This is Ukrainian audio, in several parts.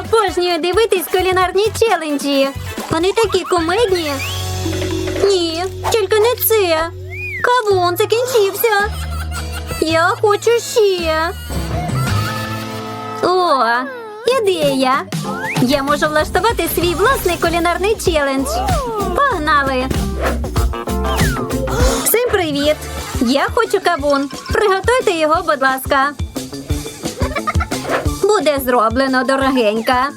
Обожнюю дивитись кулінарні челенджі. Вони такі кумедні. Ні, тільки не це. Кавун закінчився. Я хочу ще. О, ідея. Я можу влаштувати свій власний кулінарний челендж. Погнали! Всім привіт! Я хочу кавун. Приготуйте його, будь ласка. Буде зроблено дорогенька.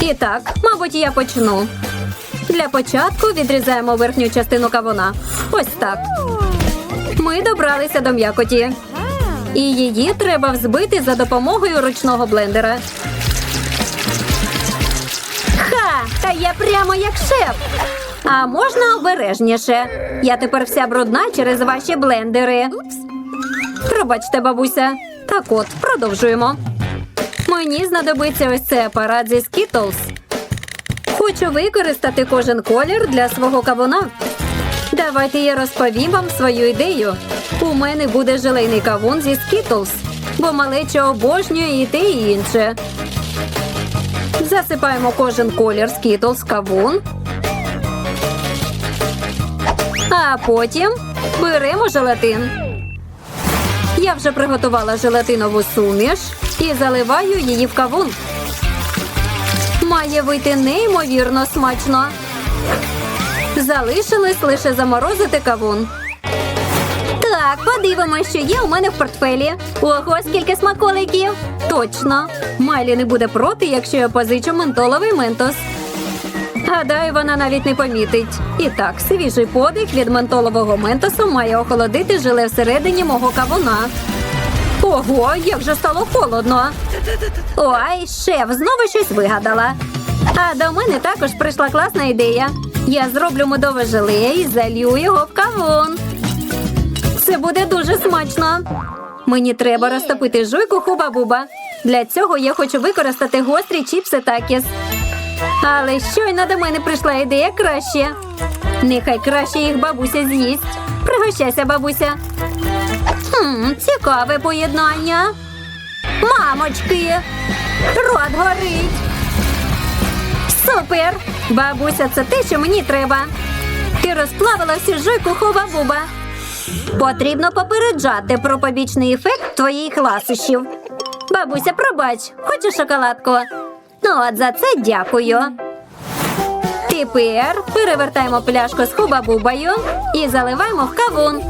І так, мабуть, я почну. Для початку відрізаємо верхню частину кавуна. Ось так. Ми добралися до м'якоті. І її треба взбити за допомогою ручного блендера. Ха! Та я прямо як шеф. А можна обережніше. Я тепер вся брудна через ваші блендери. Пробачте, бабуся. Так от, продовжуємо. Мені знадобиться ось цей апарат зі Skittles. Хочу використати кожен колір для свого кавуна. Давайте я розповім вам свою ідею. У мене буде желейний кавун зі Skittles, бо малеча обожнює і те, і інше. Засипаємо кожен колір Skittles кавун. А потім беремо желатин. Я вже приготувала желатинову суміш і заливаю її в кавун. Має вийти неймовірно смачно. Залишилось лише заморозити кавун. Так, подивимося, що є у мене в портфелі. Ого, скільки смаколиків! Точно. Майлі не буде проти, якщо я позичу ментоловий ментос. Гадаю, вона навіть не помітить. І так, свіжий подих від ментолового ментосу має охолодити желе всередині мого кавуна. Ого, як же стало холодно. Ой, шеф, знову щось вигадала. А до мене також прийшла класна ідея. Я зроблю медове желе і залью його в кавун. Це буде дуже смачно. Мені треба розтопити жуйку хуба-буба. Для цього я хочу використати гострі чіпси такіс. Але щойно до мене прийшла ідея краще. Нехай краще їх бабуся з'їсть. Пригощайся, бабуся. Хм, цікаве поєднання. Мамочки! Рот горить. Супер! Бабуся, це те, що мені треба. Ти розплавила всю жуйку хуба-буба. Потрібно попереджати про побічний ефект твоїх ласощів. Бабуся, пробач, хочеш шоколадку? Ну, от за це дякую. Тепер перевертаємо пляшку з хуба-бубою і заливаємо в кавун.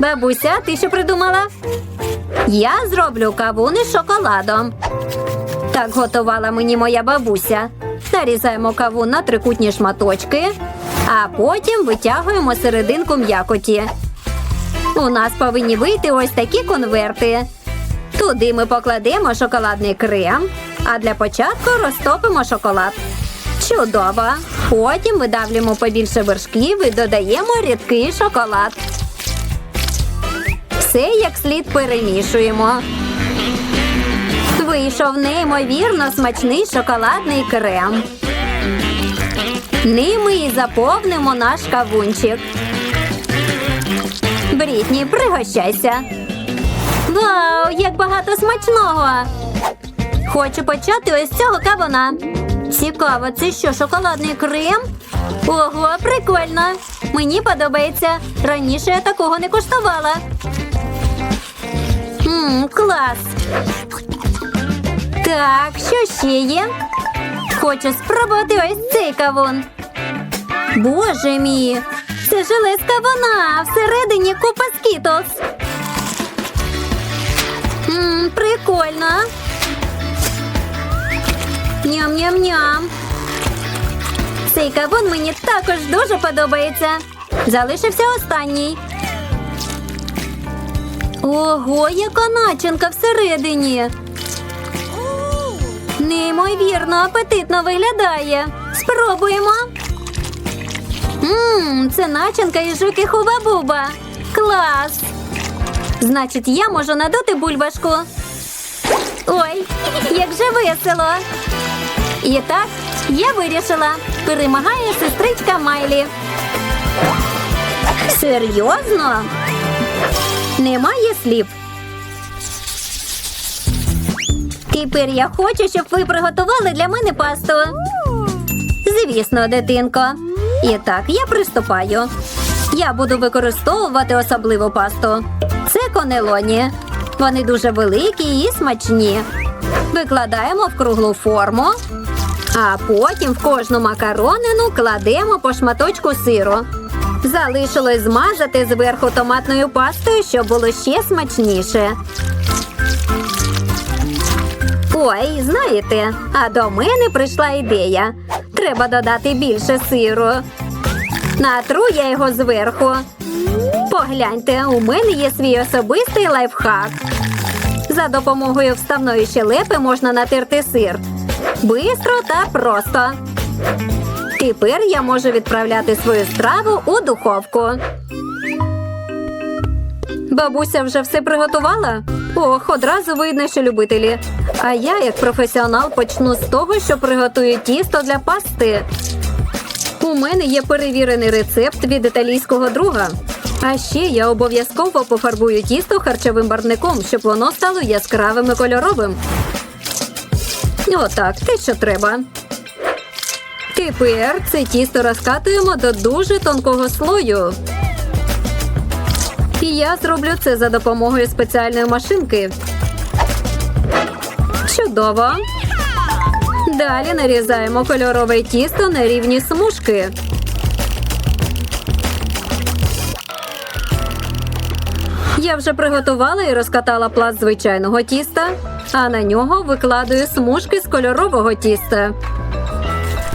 Бабуся, ти що придумала? Я зроблю кавун із шоколадом. Так готувала мені моя бабуся. Нарізаємо кавун на трикутні шматочки, а потім витягуємо серединку м'якоті. У нас повинні вийти ось такі конверти. Туди ми покладемо шоколадний крем, а для початку розтопимо шоколад. Чудово! Потім видавлюємо побільше вершків і додаємо рідкий шоколад. Все як слід перемішуємо. Вийшов неймовірно смачний шоколадний крем. Ними і заповнимо наш кавунчик. Брітні, пригощайся. Вау, як багато смачного! Хочу почати ось цього кавуна. Цікаво, це що, шоколадний крем? Ого, прикольно! Мені подобається. Раніше я такого не коштувала. Ммм, клас. Так, що ще є? Хочу спробувати ось цей кавун. Боже мій! Це желе з кавуна, а всередині купа скітлс. Ммм, прикольно. Ням-ням-ням. Цей кавун мені також дуже подобається. Залишився останній. Ого, яка начинка всередині. Неймовірно, апетитно виглядає. Спробуємо. Ммм, це начинка із жуки хуба-буба. Клас! Значить, я можу надути бульбашку. Ой, як же весело. І так, я вирішила. Перемагає сестричка Майлі. Серйозно? Немає слів. Тепер я хочу, щоб ви приготували для мене пасту. Звісно, дитинко. І так, я приступаю. Я буду використовувати особливу пасту. Це конелоні. Вони дуже великі і смачні. Викладаємо в круглу форму, а потім в кожну макаронину кладемо по шматочку сиру. Залишилось змазати зверху томатною пастою, щоб було ще смачніше. Ой, знаєте, а до мене прийшла ідея. Треба додати більше сиру. Натру я його зверху. Погляньте, у мене є свій особистий лайфхак. За допомогою вставної щелепи можна натерти сир. Бистро та просто. Тепер я можу відправляти свою страву у духовку. Бабуся вже все приготувала? Ох, одразу видно, що любителі. А я, як професіонал, почну з того, що приготую тісто для пасти. У мене є перевірений рецепт від італійського друга. А ще я обов'язково пофарбую тісто харчовим барвником, щоб воно стало яскравим і кольоровим. Отак, те, що треба. Тепер це тісто розкатуємо до дуже тонкого слою. І я зроблю це за допомогою спеціальної машинки. Чудово. Далі нарізаємо кольорове тісто на рівні смужки. Я вже приготувала і розкатала пласт звичайного тіста, а на нього викладаю смужки з кольорового тіста.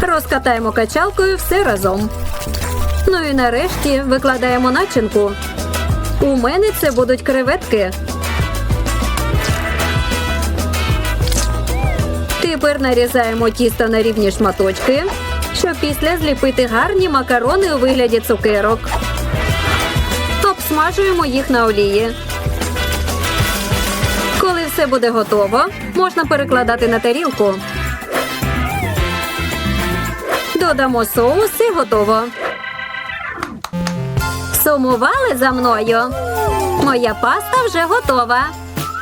Розкатаємо качалкою все разом. Ну і нарешті викладаємо начинку. У мене це будуть креветки. Тепер нарізаємо тісто на рівні шматочки, щоб після зліпити гарні макарони у вигляді цукерок. Обсмажуємо їх на олії. Коли все буде готово, можна перекладати на тарілку. Додамо соус і готово. Сумували за мною. Моя паста вже готова.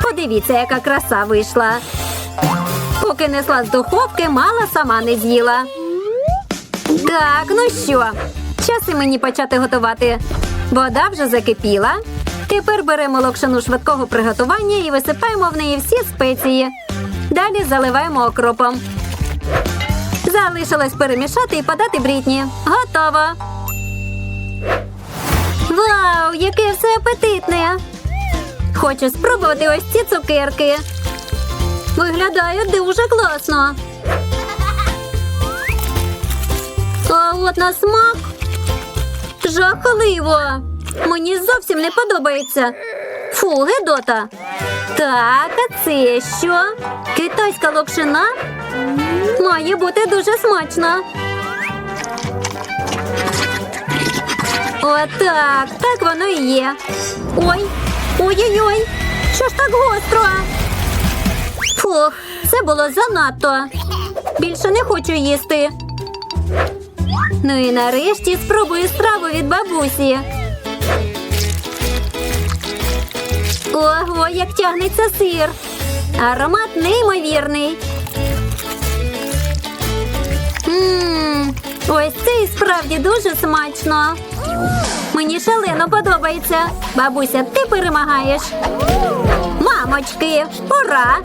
Подивіться, яка краса вийшла. Поки несла з духовки, мала сама не з'їла. Так, ну що, час і мені почати готувати. Вода вже закипіла. Тепер беремо локшину швидкого приготування і висипаємо в неї всі спеції. Далі заливаємо окропом. Залишилось перемішати і подати брітні. Готово. Вау, яке все апетитне! Хочу спробувати ось ці цукерки. Виглядає дуже класно. А от на смак жахливо. Мені зовсім не подобається. Фу, гедота. Так, а це що? Китайська локшина? Має бути дуже смачно. Отак, так воно і є. Ой, ой-ой-ой, що ж так гостро? Фух, це було занадто. Більше не хочу їсти. Ну і нарешті спробую страву від бабусі. Ого, як тягнеться сир. Аромат неймовірний. Справді дуже смачно. Мені шалено подобається. Бабуся, ти перемагаєш. Мамочки, ура!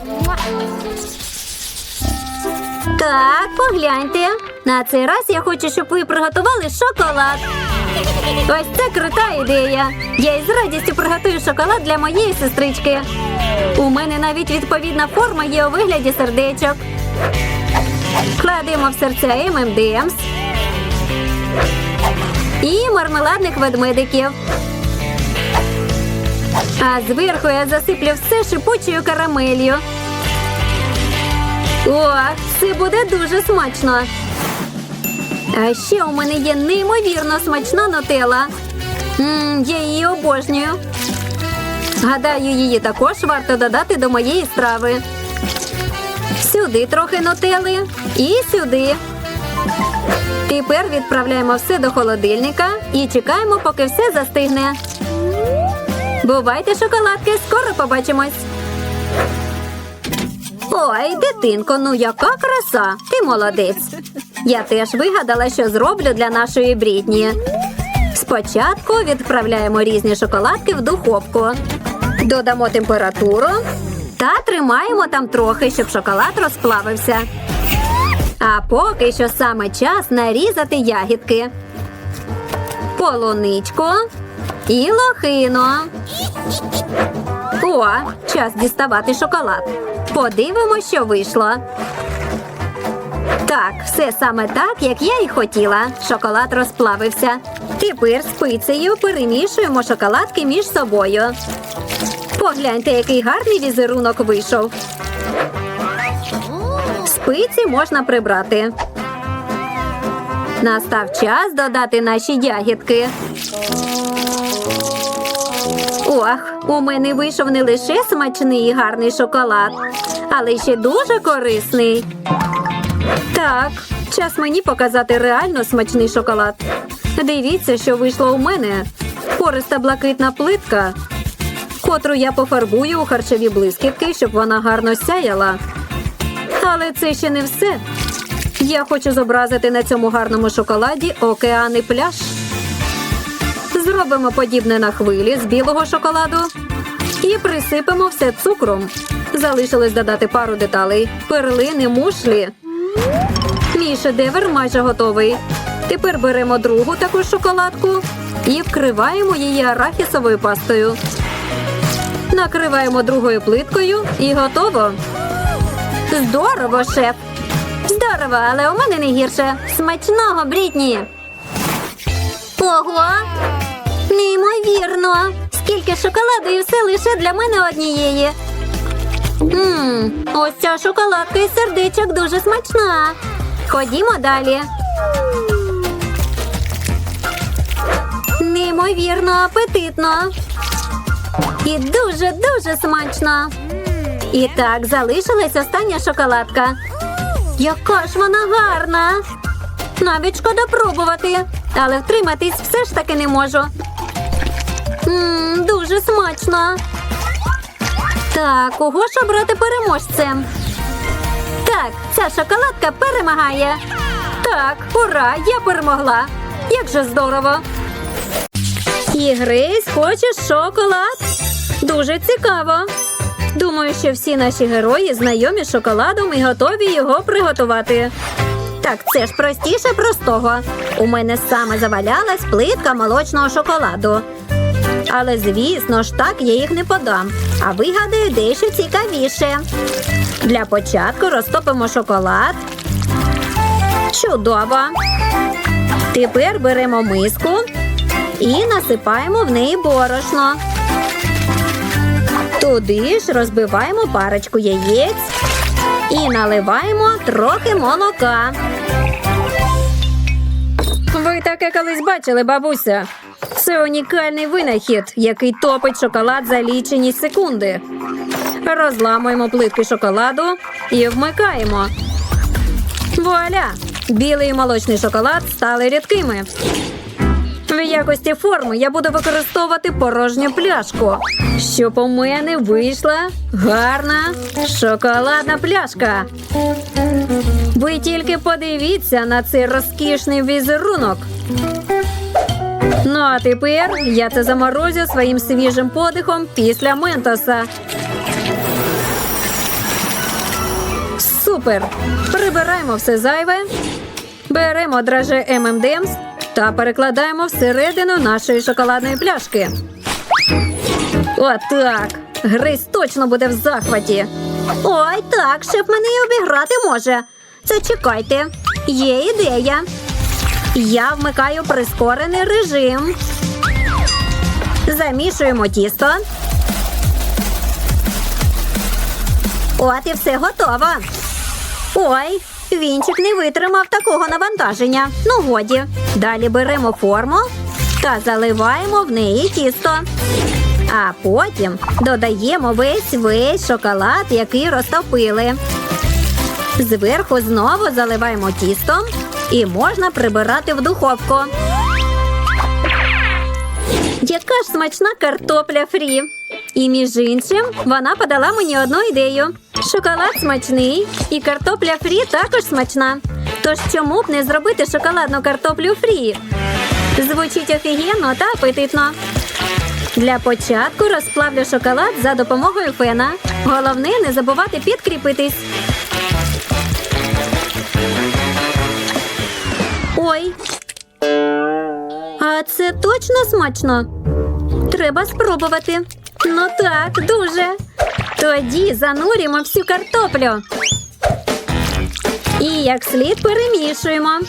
Так, погляньте. На цей раз я хочу, щоб ви приготували шоколад. Ось це крута ідея. Я із радістю приготую шоколад для моєї сестрички. У мене навіть відповідна форма є у вигляді сердечок. Кладемо в серця ММДМС і мармеладних ведмедиків. А зверху я засиплю все шипучою карамелью. О, це буде дуже смачно. А ще у мене є неймовірно смачна нутелла. Мм, я її обожнюю. Гадаю, її також варто додати до моєї страви. Сюди трохи нутели і сюди. Тепер відправляємо все до холодильника і чекаємо, поки все застигне. Бувайте, шоколадки, скоро побачимось. Ой, дитинко, ну яка краса! Ти молодець. Я теж вигадала, що зроблю для нашої брітні. Спочатку відправляємо різні шоколадки в духовку. Додамо температуру та тримаємо там трохи, щоб шоколад розплавився. А поки що саме час нарізати ягідки. Полуничку і лохину. О, час діставати шоколад. Подивимось, що вийшло. Так, все саме так, як я і хотіла. Шоколад розплавився. Тепер спицею перемішуємо шоколадки між собою. Погляньте, який гарний візерунок вийшов. Спиці можна прибрати. Настав час додати наші ягідки. Ох, у мене вийшов не лише смачний і гарний шоколад, але ще дуже корисний. Так, час мені показати реально смачний шоколад. Дивіться, що вийшло у мене. Пориста блакитна плитка, котру я пофарбую у харчові блискітки, щоб вона гарно сяяла. Але це ще не все. Я хочу зобразити на цьому гарному шоколаді океани пляж. Зробимо подібне на хвилі з білого шоколаду і присипемо все цукром. Залишилось додати пару деталей: перлини, мушлі. Мій шедевр майже готовий. Тепер беремо другу таку шоколадку і вкриваємо її арахісовою пастою. Накриваємо другою плиткою і готово. Здорово, шеф! Здорово, але у мене не гірше. Смачного, Брітні! Ого! Неймовірно! Скільки шоколаду і все лише для мене однієї. Ммм, ось ця шоколадка із сердечок дуже смачна. Ходімо далі. Неймовірно апетитно. І дуже-дуже смачно. І так, залишилась остання шоколадка. Яка ж вона гарна! Навіть шкода пробувати, але втриматись все ж таки не можу. Ммм, дуже смачно. Так, кого ж обрати переможцем? Так, ця шоколадка перемагає. Так, ура, я перемогла. Як же здорово. Ігрись, хочеш шоколад? Дуже цікаво. Думаю, що всі наші герої знайомі з шоколадом і готові його приготувати. Так, це ж простіше простого. У мене саме завалялась плитка молочного шоколаду. Але, звісно ж, так я їх не подам. А вигадаю дещо цікавіше. Для початку розтопимо шоколад. Чудово. Тепер беремо миску і насипаємо в неї борошно. Туди ж розбиваємо парочку яєць і наливаємо трохи молока. Ви таке колись бачили, бабуся. Це унікальний винахід, який топить шоколад за лічені секунди. Розламуємо плитки шоколаду і вмикаємо. Вуаля! Білий і молочний шоколад стали рідкими. Якості форми я буду використовувати порожню пляшку, щоб у мене вийшла гарна шоколадна пляшка. Ви тільки подивіться на цей розкішний візерунок. Ну а тепер я це заморозю своїм свіжим подихом після ментоса. Супер! Прибираємо все зайве, беремо драже M&M's та перекладаємо всередину нашої шоколадної пляшки. Отак. Грись точно буде в захваті. Ой, так, шеф мене і обіграти може. Зачекайте, є ідея. Я вмикаю прискорений режим. Замішуємо тісто. От і все готово. Ой, вінчик не витримав такого навантаження. Ну, годі. Далі беремо форму та заливаємо в неї тісто. А потім додаємо весь весь шоколад, який розтопили. Зверху знову заливаємо тістом і можна прибирати в духовку. Яка ж смачна картопля фрі. І між іншим вона подала мені одну ідею. Шоколад смачний, і картопля фрі також смачна. Тож чому б не зробити шоколадну картоплю фрі? Звучить офігенно та апетитно. Для початку розплавлю шоколад за допомогою фена. Головне не забувати підкріпитись. Ой. А це точно смачно? Треба спробувати. Ну так, дуже. Тоді занурюємо всю картоплю. І як слід перемішуємо.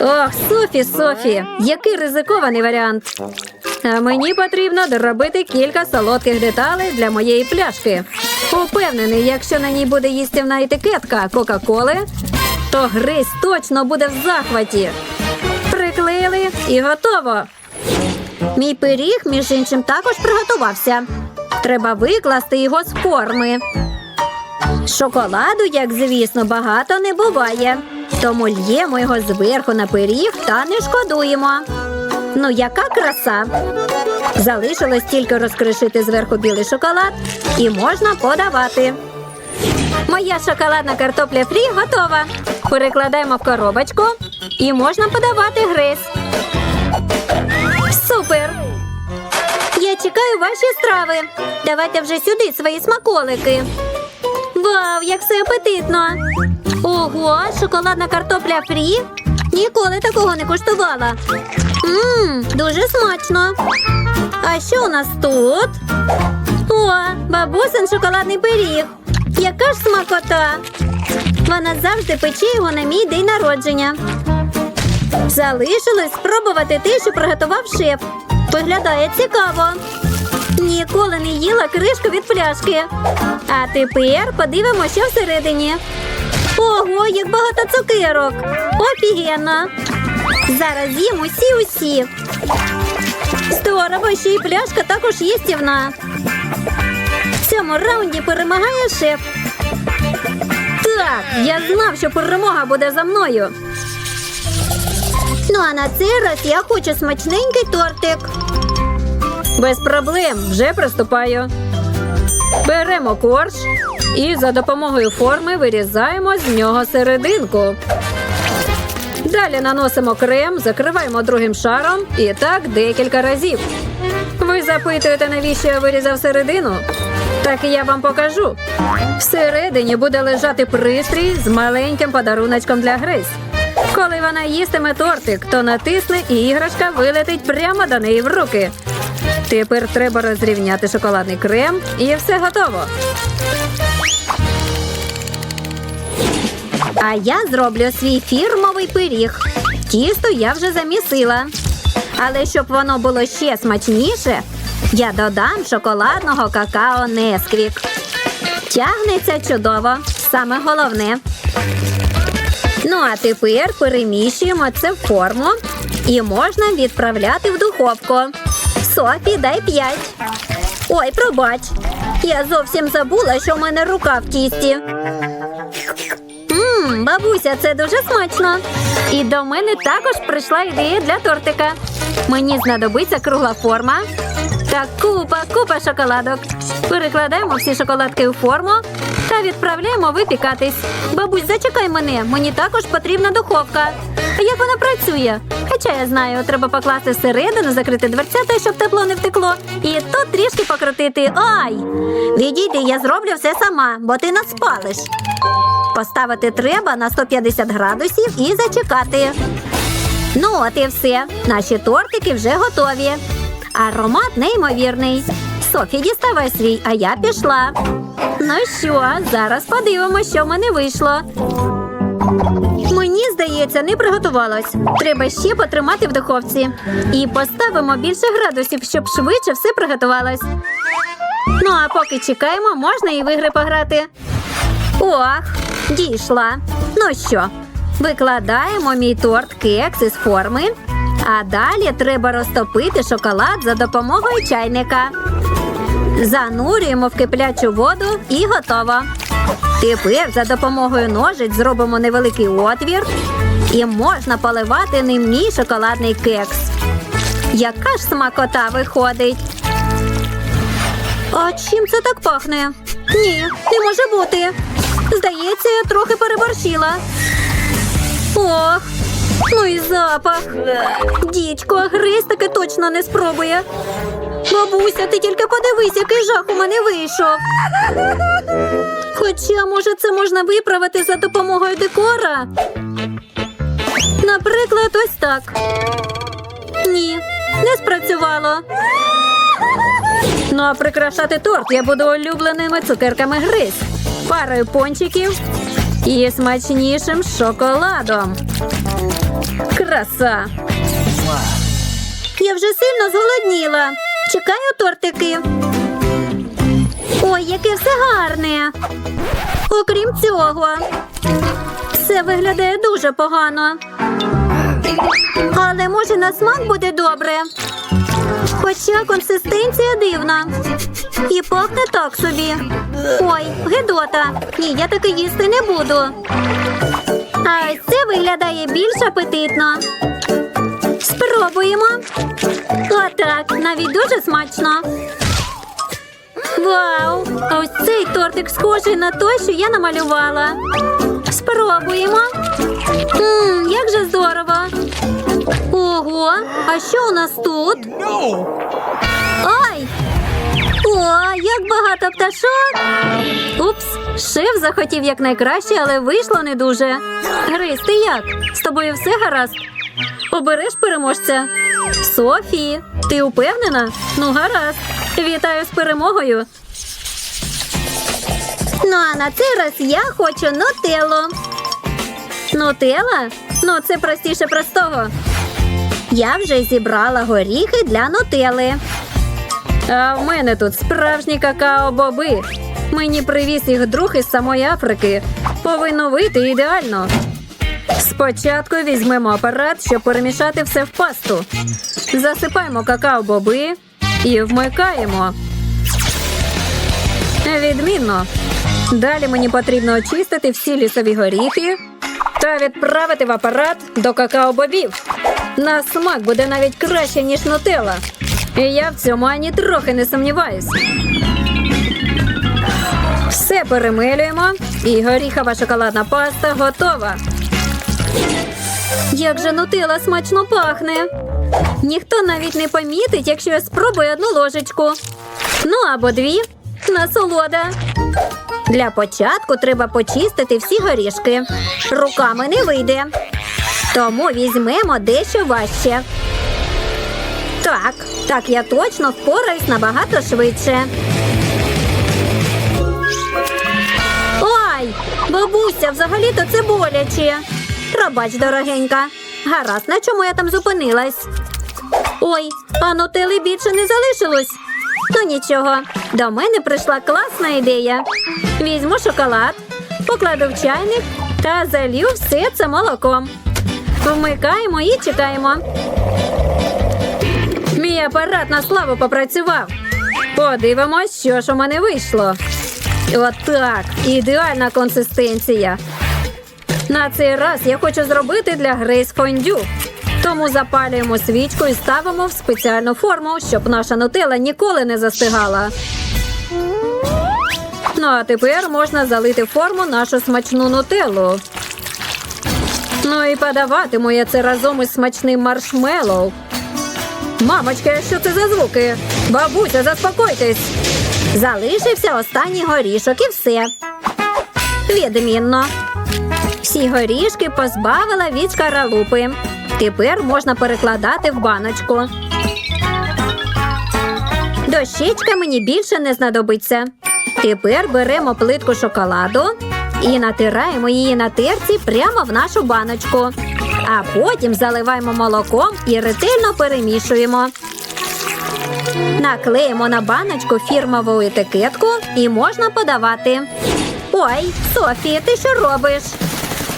Ох, Софі, Софі, який ризикований варіант. А мені потрібно доробити кілька солодких деталей для моєї пляшки. Упевнений, якщо на ній буде їстівна етикетка Кока-Коли, то Грейс точно буде в захваті. Приклеїли і готово. Мій пиріг, між іншим, також приготувався. Треба викласти його з форми. Шоколаду, як звісно, багато не буває. Тому л'ємо його зверху на пиріг та не шкодуємо. Ну, яка краса! Залишилось тільки розкришити зверху білий шоколад і можна подавати. Моя шоколадна картопля фрі готова. Перекладаємо в коробочку і можна подавати гриз. Чекаю ваші страви. Давайте вже сюди свої смаколики. Вау, як все апетитно! Ого, шоколадна картопля фрі? Ніколи такого не куштувала. Мм, дуже смачно. А що у нас тут? О, бабусин шоколадний пиріг. Яка ж смакота! Вона завжди пече його на мій день народження. Залишилось спробувати те, що приготував шеф. Виглядає цікаво. Ніколи не їла кришку від пляшки. А тепер подивимося, що всередині. Ого, як багато цукерок! Офігенно! Зараз їм усі усі. Здорово, що і пляшка також їстівна. В цьому раунді перемагає шеф. Так, я знав, що перемога буде за мною. Ну а на цей раз я хочу смачненький тортик. Без проблем, вже приступаю. Беремо корж і за допомогою форми вирізаємо з нього серединку. Далі наносимо крем, закриваємо другим шаром і так декілька разів. Ви запитуєте, навіщо я вирізав середину? Так я вам покажу. Всередині буде лежати пристрій з маленьким подаруночком для Грейс. Коли вона їстиме тортик, то натисне і іграшка вилетить прямо до неї в руки. Тепер треба розрівняти шоколадний крем і все готово. А я зроблю свій фірмовий пиріг. Тісто я вже замісила. Але щоб воно було ще смачніше, я додам шоколадного какао Несквік. Тягнеться чудово, саме головне. Ну а тепер переміщуємо це в форму і можна відправляти в духовку. Софі, дай п'ять. Ой, пробач. Я зовсім забула, що в мене рука в тісті. Мм, бабуся, це дуже смачно. І до мене також прийшла ідея для тортика. Мені знадобиться кругла форма та купа, купа шоколадок. Перекладаємо всі шоколадки у форму та відправляємо випікатись. Бабусь, зачекай мене, мені також потрібна духовка. А як вона працює? Хоча я знаю, треба покласти всередину, закрити дверцята, щоб тепло не втекло, і тут трішки покрутити. Ай! Відійди, я зроблю все сама, бо ти нас спалиш. Поставити треба на 150 градусів і зачекати. Ну, от і все. Наші тортики вже готові. Аромат неймовірний. Софі, діставай свій, а я пішла. Ну що, зараз подивимося, що в мене вийшло. Мені здається, не приготувалось. Треба ще потримати в духовці. І поставимо більше градусів, щоб швидше все приготувалось. Ну а поки чекаємо, можна і в ігри пограти. Ох, дійшла. Ну що, викладаємо мій торт кекс із форми, а далі треба розтопити шоколад за допомогою чайника. Занурюємо в киплячу воду і готово. Тепер за допомогою ножиць зробимо невеликий отвір і можна поливати ним мій шоколадний кекс. Яка ж смакота виходить? А чим це так пахне? Ні, не може бути. Здається, я трохи переборщила. Ох, ну і запах. Дідько, Грейс таки точно не спробує. Бабуся, ти тільки подивись, який жах у мене вийшов. Хоча, може, це можна виправити за допомогою декора. Наприклад, ось так. Ні, не спрацювало. Ну а прикрашати торт я буду улюбленими цукерками гриз, парою пончиків і смачнішим шоколадом. Краса! Я вже сильно зголодніла. Чекаю тортики. Ой, яке все гарне. Окрім цього, все виглядає дуже погано. Але може на смак буде добре. Хоча консистенція дивна. І пахне так собі. Ой, гидота. Ні, я таки їсти не буду. А ось це виглядає більш апетитно. Спробуємо. Отак, навіть дуже смачно. Вау! А ось цей тортик схожий на той, що я намалювала. Спробуємо. Мм, як же здорово. Ого, а що у нас тут? Ай! Як багато пташок. Упс, шеф захотів якнайкраще, але вийшло не дуже. Грис, ти як? З тобою все гаразд? Обереш переможця? Софі, ти упевнена? Ну, гаразд. Вітаю з перемогою. Ну, а на цей раз я хочу нутеллу. Нутелла? Ну, це простіше простого. Я вже зібрала горіхи для нутели. А в мене тут справжні какао-боби. Мені привіз їх друг із самої Африки. Повинно вийти ідеально. Спочатку візьмемо апарат, щоб перемішати все в пасту. Засипаємо какао-боби і вмикаємо. Відмінно. Далі мені потрібно очистити всі лісові горіхи та відправити в апарат до какао-бобів. На смак буде навіть краще, ніж нутелла. І я в цьому ані трохи не сумніваюсь. Все перемилюємо, і горіхова шоколадна паста готова. Як же нутелла смачно пахне. Ніхто навіть не помітить, якщо я спробую одну ложечку. Ну або дві. Насолода. Для початку треба почистити всі горішки. Руками не вийде. Тому візьмемо дещо важче. Так, так я точно впораюсь набагато швидше. Ой, бабуся, взагалі-то це боляче. Пробач, дорогенька. Гаразд, на чому я там зупинилась? Ой, а нутели більше не залишилось. Ну нічого, до мене прийшла класна ідея. Візьму шоколад, покладу в чайник та залью все це молоком. Вмикаємо і чекаємо. Мій апарат на славу попрацював. Подивимось, що ж у мене вийшло. Отак, ідеальна консистенція. На цей раз я хочу зробити для Грейс фондю. Тому запалюємо свічку і ставимо в спеціальну форму, щоб наша нутела ніколи не застигала. Ну а тепер можна залити в форму нашу смачну нутеллу. Ну і подаватиму я це разом із смачним маршмеллоу. Мамочка, що це за звуки? Бабуся, заспокойтесь. Залишився останній горішок і все. Відмінно. Всі горішки позбавила від шкаралупи. Тепер можна перекладати в баночку. Дощечка мені більше не знадобиться. Тепер беремо плитку шоколаду і натираємо її на терці прямо в нашу баночку. А потім заливаємо молоком і ретельно перемішуємо. Наклеїмо на баночку фірмову етикетку і можна подавати. Ой, Софія, ти що робиш?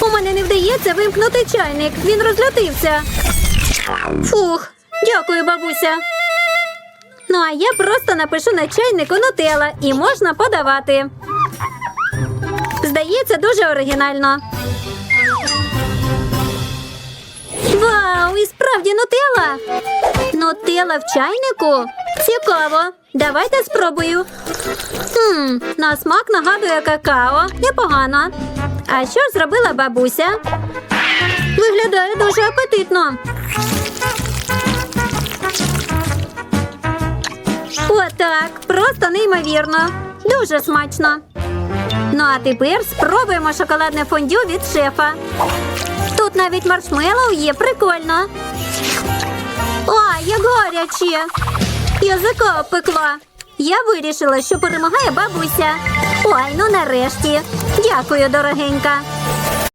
У мене не вдається вимкнути чайник. Він розлютився. Фух, дякую, бабуся. Ну, а я просто напишу на чайнику нутела і можна подавати. Здається, дуже оригінально. Вау, і справді нутела. Нутела в чайнику? Цікаво. Давайте спробую. Хм, на смак нагадує какао. Непогано. А що зробила бабуся? Виглядає дуже апетитно. Отак, просто неймовірно. Дуже смачно. Ну а тепер спробуємо шоколадне фондю від шефа. Навіть маршмеллоу є, прикольно. Ой, як гаряче. Язика опекла. Я вирішила, що перемагає бабуся. Ой, ну нарешті. Дякую, дорогенька.